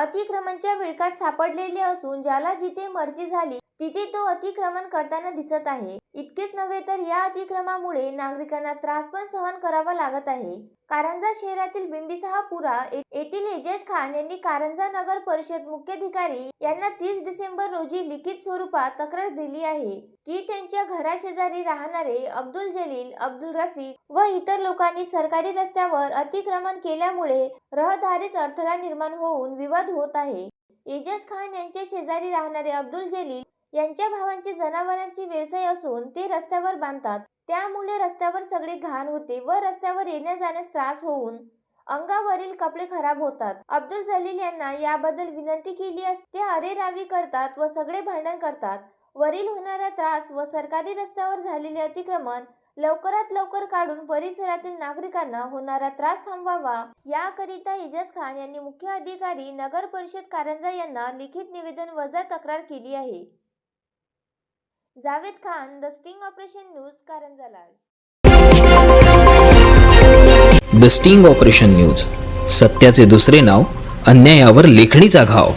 अतिक्रमणच्या विळख्यात सापडलेले असून ज्याला जिथे मर्जी झाली तिथे तो अतिक्रमण करताना दिसत आहे. इतकेच नव्हे तर या अतिक्रमामुळे नागरिकांना त्रास पण सहन करावा लागत आहे. कारंजा शहरातील बिंबिसहापुरा येथील एजेश खान यांनी कारंजा नगर परिषद मुख्याधिकारी यांना तीस डिसेंबर रोजी लिखित स्वरूपात तक्रार दिली आहे की त्यांच्या घराशेजारी राहणारे अब्दुल जलील अब्दुल रफीक व इतर लोकांनी सरकारी रस्त्यावर अतिक्रमण केल्यामुळे रहदारीस अडथळा निर्माण होऊन विवाद होत आहे. एजाज खान यांच्या शेजारी राहणारे अब्दुल जलील यांच्या भावांचे जनावरांचे व्यवसाय असून ते रस्त्यावर बांधतात. त्यामुळे रस्त्यावर सगळी घाण होते व रस्त्यावर येण्या जाण्यास त्रास होऊन अंगावरील कपडे खराब होतात. अब्दुल जलील यांना याबद्दल विनंती केली असते ते अरेरावी करतात व सगळे भांडण करतात. वरील होणारा त्रास व सरकारी रस्त्यावर झालेले अतिक्रमण लवकरात लवकर काढून परिसरातील नागरिकांना होणारा त्रास थांबवावा. याकरिता इजाज खान यांनी मुख्य अधिकारी नगर परिषद कारंजा यांना लिखित निवेदन वजा तक्रार केली आहे. Javed Khan the Sting Operation News कारंजालाल the sting operation News सत्याचे दुसरे नाव अन्यायावर लेखणीचा घाव.